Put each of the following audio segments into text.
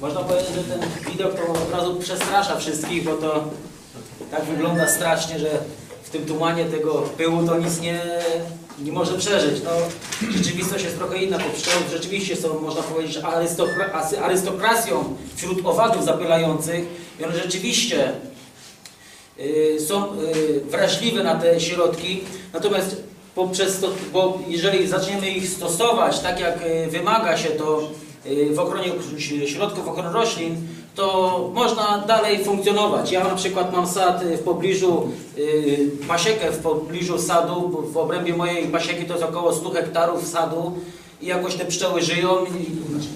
Można powiedzieć, że ten widok to od razu przestrasza wszystkich, bo to tak wygląda strasznie, że w tym tumanie tego pyłu to nic nie, nie może przeżyć. No, rzeczywistość jest trochę inna, bo pszczoły rzeczywiście są, można powiedzieć, arystokra arystokracją wśród owadów zapylających i one rzeczywiście y, są y, wrażliwe na te środki, natomiast poprzez to, bo jeżeli zaczniemy ich stosować tak jak y, wymaga się to w ochronie środków ochrony roślin, to można dalej funkcjonować. Ja na przykład mam sad y, w pobliżu, y, pasiekę w pobliżu sadu, w obrębie mojej pasieki to jest około 100 hektarów sadu i jakoś te pszczoły żyją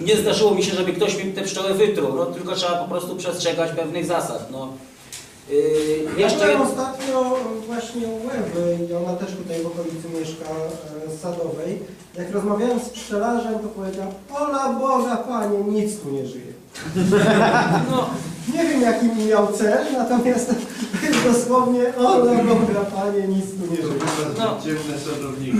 nie zdarzyło mi się, żeby ktoś mi te pszczoły wytruł, no, tylko trzeba po prostu przestrzegać pewnych zasad. No. Y, Ja jeszcze byłem ostatnio i ona też tutaj w okolicy mieszka e, Sadowej. Jak rozmawiałem z pszczelarzem, to powiedział, Ola Boga Panie, nic tu nie żyje. no, Nie wiem jaki miał cel, natomiast dosłownie Ola Boga Panie, nic tu nie żyje. No. Ciemne sadowniki.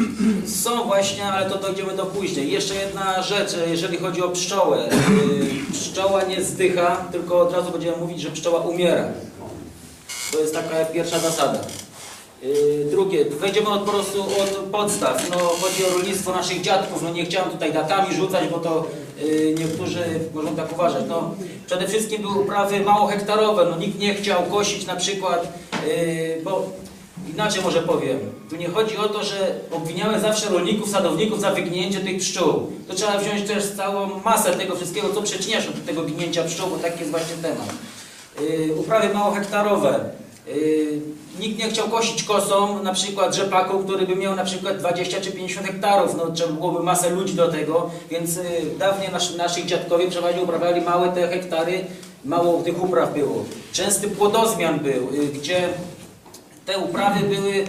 Są właśnie, ale to dojdziemy do później. Jeszcze jedna rzecz, jeżeli chodzi o pszczołę. Yy, Pszczoła nie zdycha, tylko od razu będziemy mówić, że pszczoła umiera. To jest taka pierwsza zasada. Yy, Drugie, wejdziemy od, po prostu od podstaw. No, chodzi o rolnictwo naszych dziadków. No, nie chciałem tutaj datami rzucać, bo to yy, niektórzy mogą tak uważać. No, przede wszystkim były uprawy małohektarowe. No, nikt nie chciał kosić na przykład, yy, bo Inaczej może powiem. Tu nie chodzi o to, że obwiniamy zawsze rolników, sadowników za wygnięcie tych pszczół. To trzeba wziąć też całą masę tego wszystkiego, co przyczynia się do tego ginięcia pszczół, bo taki jest właśnie temat. Uprawy małohektarowe. Nikt nie chciał kosić kosą na przykład rzepaku, który by miał na przykład 20 czy 50 hektarów. No, trzeba byłoby masę ludzi do tego, więc yy, dawniej nas, nasi dziadkowie przeważnie uprawiali małe te hektary, mało tych upraw było. Częsty płodozmian był, yy, gdzie te uprawy były y,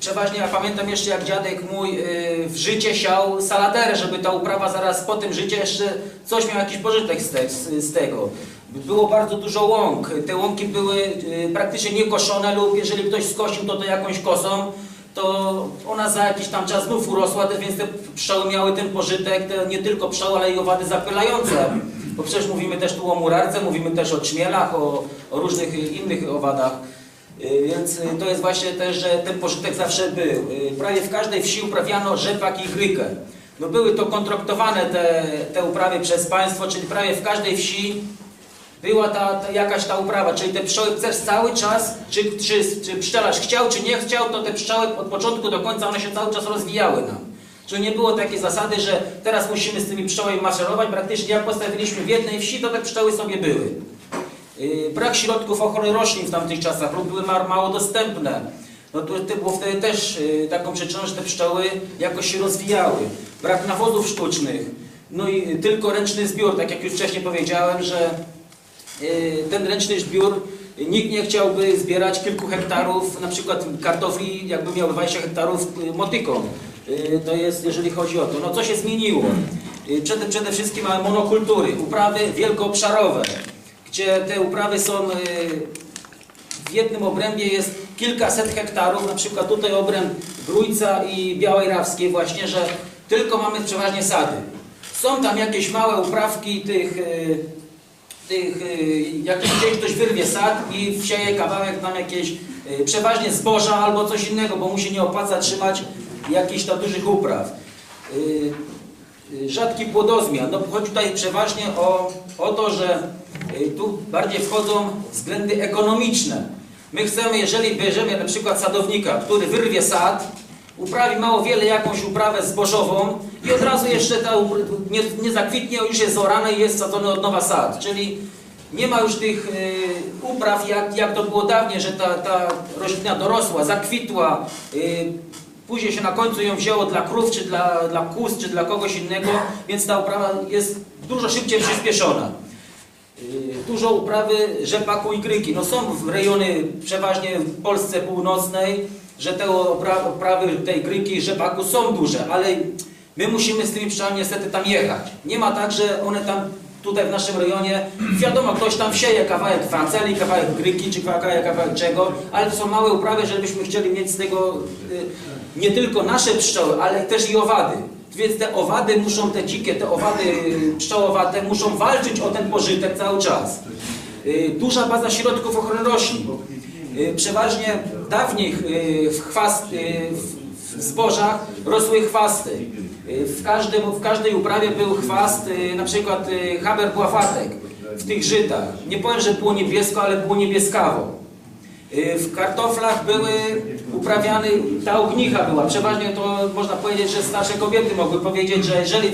przeważnie, ja pamiętam jeszcze jak dziadek mój y, w życie siał saladerę, żeby ta uprawa zaraz po tym życie jeszcze coś miał jakiś pożytek z, te, z tego. Było bardzo dużo łąk. Te łąki były y, praktycznie niekoszone lub jeżeli ktoś skosił to to jakąś kosą, to ona za jakiś tam czas znów urosła, więc te pszczoły miały ten pożytek, te nie tylko pszczoły, ale i owady zapylające. Bo przecież mówimy też tu o murarce, mówimy też o czmielach, o, o różnych innych owadach. Y, Więc to jest właśnie też, że ten pożytek zawsze był. Y, Prawie w każdej wsi uprawiano rzepak i grykę. No były to kontraktowane te, te uprawy przez państwo, czyli prawie w każdej wsi była ta, ta jakaś ta uprawa, czyli te pszczoły przez cały czas, czy, czy, czy pszczelarz chciał, czy nie chciał, to te pszczoły od początku do końca one się cały czas rozwijały nam. Że nie było takiej zasady, że teraz musimy z tymi pszczołami maszerować, praktycznie jak postawiliśmy w jednej wsi, to te pszczoły sobie były. Yy, Brak środków ochrony roślin w tamtych czasach lub były ma- mało dostępne. No to, to było wtedy też yy, taką przyczyną, że te pszczoły jakoś się rozwijały. Brak nawozów sztucznych. No i tylko ręczny zbiór, tak jak już wcześniej powiedziałem, że ten ręczny zbiór nikt nie chciałby zbierać kilku hektarów, na przykład kartofli, jakby miał 20 hektarów yy, motyką. Yy, To jest, jeżeli chodzi o to. No co się zmieniło? Przede, przede wszystkim mamy monokultury, uprawy wielkoobszarowe gdzie te uprawy są w jednym obrębie jest kilkaset hektarów, na przykład tutaj obręb Grójca i Białej Rawskiej właśnie, że tylko mamy przeważnie sady. Są tam jakieś małe uprawki tych, tych y, jakiś ktoś wyrwie sad i wsieje kawałek tam jakieś y, przeważnie zboża albo coś innego, bo mu się nie opłaca trzymać jakichś tam dużych upraw. Y, rzadki płodozmian. No, chodzi tutaj przeważnie o, o to, że tu bardziej wchodzą względy ekonomiczne. My chcemy, jeżeli bierzemy na przykład sadownika, który wyrwie sad, uprawi mało wiele jakąś uprawę zbożową i od razu jeszcze ta nie, nie zakwitnie, już jest zorane i jest sadzony od nowa sad. Czyli nie ma już tych y, upraw, jak, jak to było dawniej, że ta, ta roślina dorosła, zakwitła, y, później się na końcu ją wzięło dla krów, czy dla, dla kóz, czy dla kogoś innego, więc ta uprawa jest dużo szybciej przyspieszona. Y, Dużo uprawy rzepaku i gryki. No są w rejony przeważnie w Polsce północnej, że te opra- uprawy tej gryki rzepaku są duże, ale my musimy z tymi pszczołami niestety tam jechać. Nie ma tak, że one tam tutaj w naszym rejonie, wiadomo, ktoś tam sieje kawałek fanceli, kawałek gryki, czy kawałek, kawałek czego, ale to są małe uprawy, żebyśmy chcieli mieć z tego y, nie tylko nasze pszczoły, ale też i owady. Więc te owady muszą, te dzikie, te owady pszczołowate muszą walczyć o ten pożytek cały czas. Y, Duża baza środków ochrony roślin. Y, Przeważnie dawniej y, w, chwast, y, w zbożach rosły chwasty. Y, W, każdym, w każdej uprawie był chwast, na przykład haber błafatek w tych żytach. Nie powiem, że było niebiesko, ale było niebieskawo. W kartoflach były uprawiane, ta ognicha była. Przeważnie to można powiedzieć, że starsze kobiety mogły powiedzieć, że jeżeli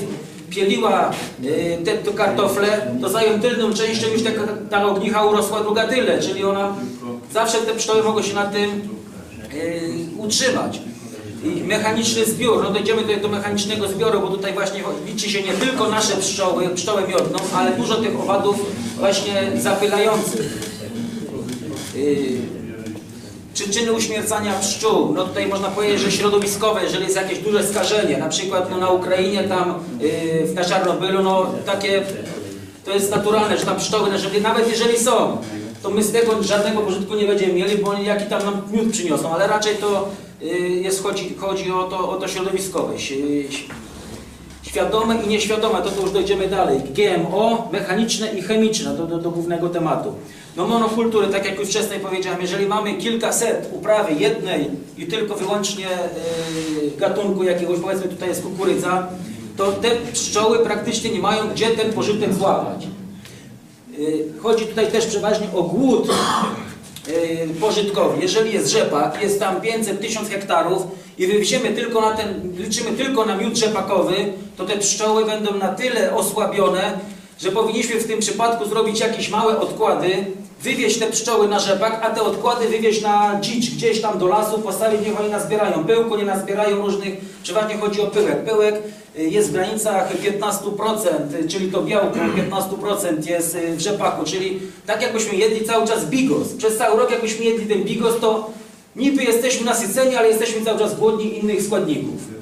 pieliła te, te kartofle, to za ją tylną częścią już ta, ta ognicha urosła druga tyle, czyli ona zawsze te pszczoły mogły się na tym y, utrzymać. I mechaniczny zbiór, no dojdziemy tutaj do mechanicznego zbioru, bo tutaj właśnie liczy się nie tylko nasze pszczoły, pszczołę miodną, ale dużo tych owadów właśnie zapylających. Y, Przyczyny uśmiercania pszczół, no tutaj można powiedzieć, że środowiskowe, jeżeli jest jakieś duże skażenie, na przykład no, na Ukrainie, tam y, na Czarnobylu, no takie, to jest naturalne, że tam pszczoły, nawet jeżeli są, to my z tego żadnego pożytku nie będziemy mieli, bo oni jaki tam nam miód przyniosą, ale raczej to y, jest, chodzi, chodzi o, to, o to środowiskowe. Świadome i nieświadome, to, to już dojdziemy dalej. GMO, mechaniczne i chemiczne, do, do, do głównego tematu. No monokultury, tak jak już wcześniej powiedziałem, jeżeli mamy kilkaset uprawy jednej i tylko wyłącznie y, gatunku jakiegoś, powiedzmy tutaj jest kukurydza, to te pszczoły praktycznie nie mają gdzie ten pożytek złapać. Y, Chodzi tutaj też przeważnie o głód y, pożytkowy. Jeżeli jest rzepak, jest tam 500-1000 hektarów i wywieziemy tylko na ten, liczymy tylko na miód rzepakowy, to te pszczoły będą na tyle osłabione, że powinniśmy w tym przypadku zrobić jakieś małe odkłady, wywieźć te pszczoły na rzepak, a te odkłady wywieźć na dzicz, gdzieś tam do lasu, postawić, niech oni nazbierają pyłku, nie nazbierają różnych, przeważnie chodzi o pyłek. Pyłek y, jest w granicach 15%, y, czyli to białko 15% jest y, w rzepaku, czyli tak jakbyśmy jedli cały czas bigos. Przez cały rok jakbyśmy jedli ten bigos, to niby jesteśmy nasyceni, ale jesteśmy cały czas głodni innych składników.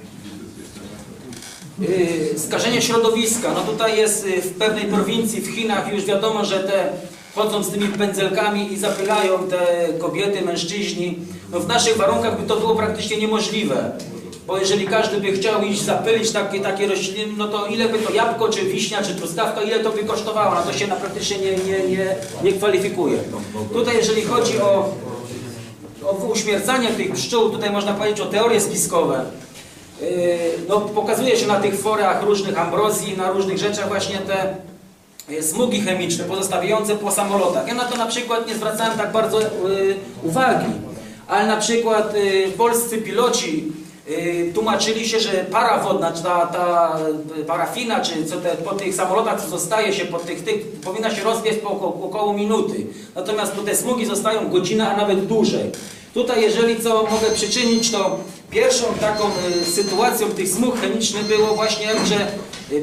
Skażenie środowiska. No tutaj jest w pewnej prowincji w Chinach już wiadomo, że te chodzą z tymi pędzelkami i zapylają te kobiety, mężczyźni. No w naszych warunkach by to było praktycznie niemożliwe. Bo jeżeli każdy by chciał iść zapylić takie, takie rośliny, no to ile by to jabłko, czy wiśnia, czy truskawka, ile to by kosztowało? No to się na praktycznie nie, nie, nie, nie kwalifikuje. Tutaj jeżeli chodzi o, o uśmiercanie tych pszczół, tutaj można powiedzieć o teorie spiskowe. Yy, no, pokazuje się na tych forach różnych ambrozji, na różnych rzeczach właśnie te smugi chemiczne pozostawiające po samolotach. Ja na to na przykład nie zwracałem tak bardzo yy, uwagi, ale na przykład yy, polscy piloci yy, tłumaczyli się, że para wodna, czy ta, ta parafina, czy co te, po tych samolotach, co zostaje się po tych, tych powinna się rozbiec po około, około minuty. Natomiast te smugi zostają godzinę, a nawet dłużej. Tutaj, jeżeli co mogę przyczynić, to pierwszą taką sytuacją tych smug chemicznych było właśnie, że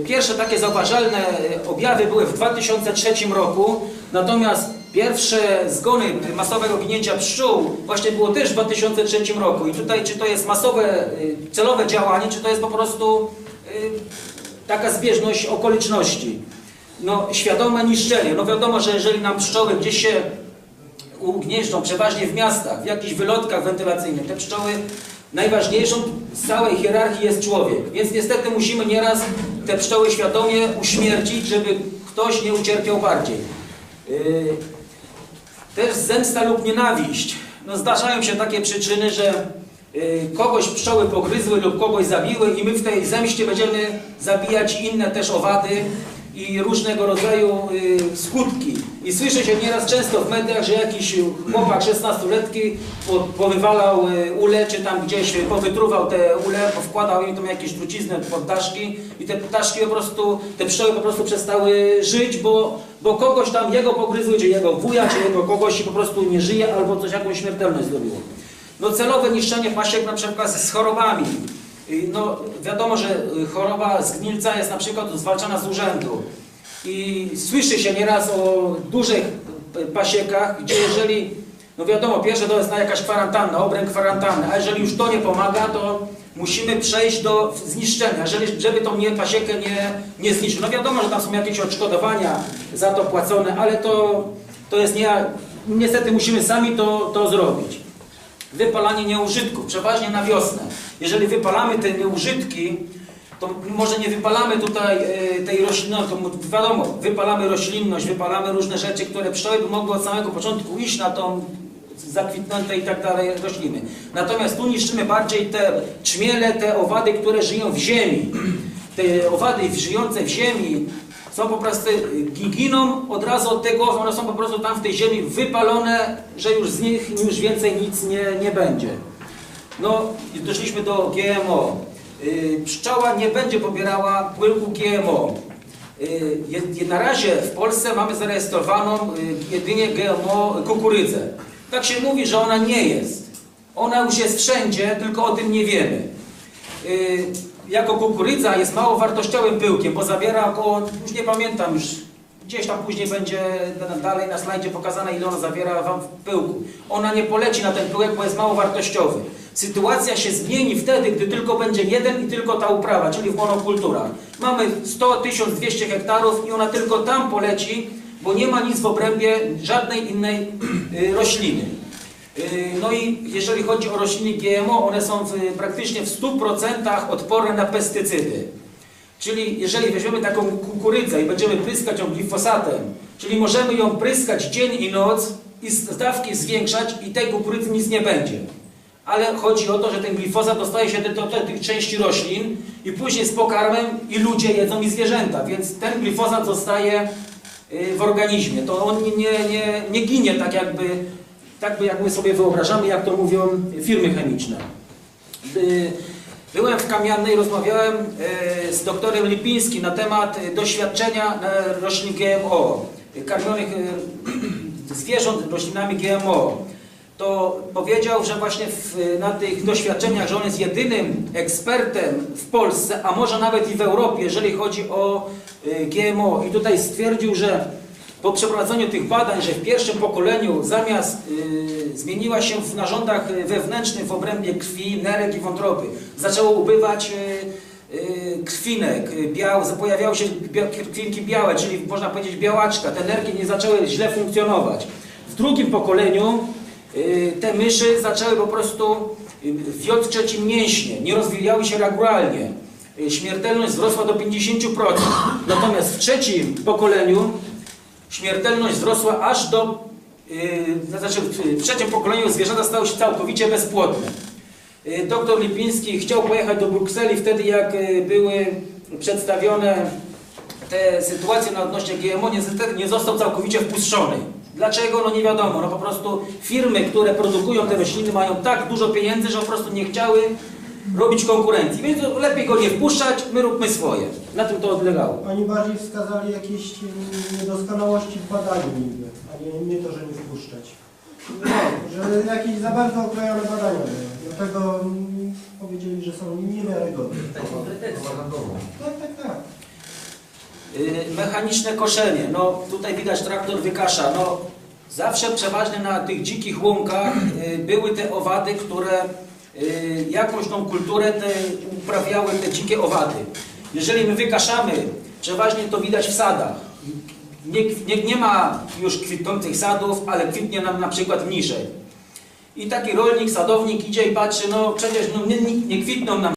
pierwsze takie zauważalne y, objawy były w 2003 roku, natomiast pierwsze zgony masowego ginięcia pszczół właśnie było też w 2003 roku. I tutaj, czy to jest masowe, y, celowe działanie, czy to jest po prostu y, taka zbieżność okoliczności. No, świadome niszczenie. No wiadomo, że jeżeli nam pszczoły gdzieś się ugnieżdżą przeważnie w miastach, w jakichś wylotkach wentylacyjnych. Te pszczoły najważniejszą z całej hierarchii jest człowiek. Więc niestety musimy nieraz te pszczoły świadomie uśmiercić, żeby ktoś nie ucierpiał bardziej. Yy, też zemsta lub nienawiść. No zdarzają się takie przyczyny, że yy, kogoś pszczoły pogryzły lub kogoś zabiły i my w tej zemście będziemy zabijać inne też owady i różnego rodzaju y, skutki. I słyszy się nieraz często w mediach, że jakiś chłopak 16-letni po, powywalał y, ule, czy tam gdzieś powytruwał te ule, powkładał im tam jakieś truciznę pod ptaszki i te ptaszki po prostu, te pszczoły po prostu przestały żyć, bo, bo kogoś tam jego pogryzły, czy jego wuja, czy jego kogoś i po prostu nie żyje, albo coś jakąś śmiertelność zrobiło. No celowe niszczenie pasiek na przykład z chorobami. Y, No, wiadomo, że y, choroba zgnilca jest na przykład zwalczana z urzędu. I słyszy się nieraz o dużych y, pasiekach, gdzie jeżeli, no wiadomo, pierwsze to jest na jakaś kwarantanna, obręb kwarantanny, a jeżeli już to nie pomaga, to musimy przejść do zniszczenia, jeżeli, żeby tą nie, pasiekę nie, nie zniszczyć. No wiadomo, że tam są jakieś odszkodowania za to płacone, ale to, to jest nie, niestety musimy sami to, to zrobić. Wypalanie nieużytków, przeważnie na wiosnę. Jeżeli wypalamy te nieużytki, to może nie wypalamy tutaj e, tej roślinności, to wiadomo, wypalamy roślinność, wypalamy różne rzeczy, które pszczoły by mogły od samego początku iść na tą zakwitnięte i tak dalej rośliny. Natomiast tu niszczymy bardziej te czmiele, te owady, które żyją w ziemi. Te owady żyjące w ziemi są po prostu, gi- giną od razu od tego, one są po prostu tam w tej ziemi wypalone, że już z nich już więcej nic nie, nie będzie. No, doszliśmy do GMO. Y, Pszczoła nie będzie pobierała pyłku GMO. Y, Na razie w Polsce mamy zarejestrowaną y, jedynie GMO kukurydzę. Tak się mówi, że ona nie jest. Ona już jest wszędzie, tylko o tym nie wiemy. Y, Jako kukurydza jest mało wartościowym pyłkiem, bo zawiera około, już nie pamiętam, już gdzieś tam później będzie dalej na slajdzie pokazane, ile ona zawiera wam w pyłku. Ona nie poleci na ten pyłek, bo jest mało wartościowy. Sytuacja się zmieni wtedy, gdy tylko będzie jeden i tylko ta uprawa, czyli w monokulturach. Mamy 100-1200 hektarów i ona tylko tam poleci, bo nie ma nic w obrębie żadnej innej y, rośliny. Yy, No i jeżeli chodzi o rośliny GMO, one są w, praktycznie w 100% odporne na pestycydy. Czyli jeżeli weźmiemy taką kukurydzę i będziemy pryskać ją glifosatem, czyli możemy ją pryskać dzień i noc i dawki zwiększać i tej kukurydzy nic nie będzie. Ale chodzi o to, że ten glifosat dostaje się do, do, do tych części roślin i później z pokarmem i ludzie jedzą i zwierzęta, więc ten glifosat zostaje y, w organizmie. To on nie, nie, nie ginie tak jakby, tak jak my sobie wyobrażamy, jak to mówią firmy chemiczne. Byłem w Kamiannej, rozmawiałem y, z doktorem Lipińskim na temat y, doświadczenia e, roślin GMO, karmionych zwierząt roślinami GMO. To powiedział, że właśnie w, na tych doświadczeniach, że on jest jedynym ekspertem w Polsce, a może nawet i w Europie, jeżeli chodzi o GMO. I tutaj stwierdził, że po przeprowadzeniu tych badań, że w pierwszym pokoleniu zamiast y, zmieniła się w narządach y, wewnętrznych w obrębie krwi, nerek i wątroby, zaczęło ubywać y, y, krwinek, biał, pojawiały się bia, krwinki białe, czyli można powiedzieć białaczka, te nerki nie zaczęły źle funkcjonować. W drugim pokoleniu y, te myszy zaczęły po prostu y, wiotczeć im mięśnie, nie rozwijały się regularnie. Śmiertelność wzrosła do 50%. Natomiast w trzecim pokoleniu śmiertelność wzrosła aż do, yy, znaczy w, trzecim pokoleniu zwierzęta stały się całkowicie bezpłodne. Yy, Doktor Lipiński chciał pojechać do Brukseli wtedy, jak yy, były przedstawione te sytuacje na odnośnie GMO, niestety nie został całkowicie wpuszczony. Dlaczego? No nie wiadomo. No po prostu firmy, które produkują te rośliny mają tak dużo pieniędzy, że po prostu nie chciały robić konkurencji. Więc lepiej go nie wpuszczać, my róbmy swoje. Na tym to odlegało. Oni bardziej wskazali jakieś mm, niedoskonałości w badaniu niby, a nie, nie to, że nie wpuszczać. No, że jakieś za bardzo okrojone badania były. Dlatego powiedzieli, że są niewiarygodne. Tak, tak, tak. Yy, Mechaniczne koszenie. No tutaj widać traktor wykasza. No zawsze przeważnie na tych dzikich łąkach yy, były te owady, które jakąś tą kulturę te, uprawiały te dzikie owady. Jeżeli my wykaszamy, przeważnie to widać w sadach. Nie, nie, nie ma już kwitnących sadów, ale kwitnie nam na przykład mniszej. I taki rolnik, sadownik idzie i patrzy, no przecież no, nie, nie kwitną nam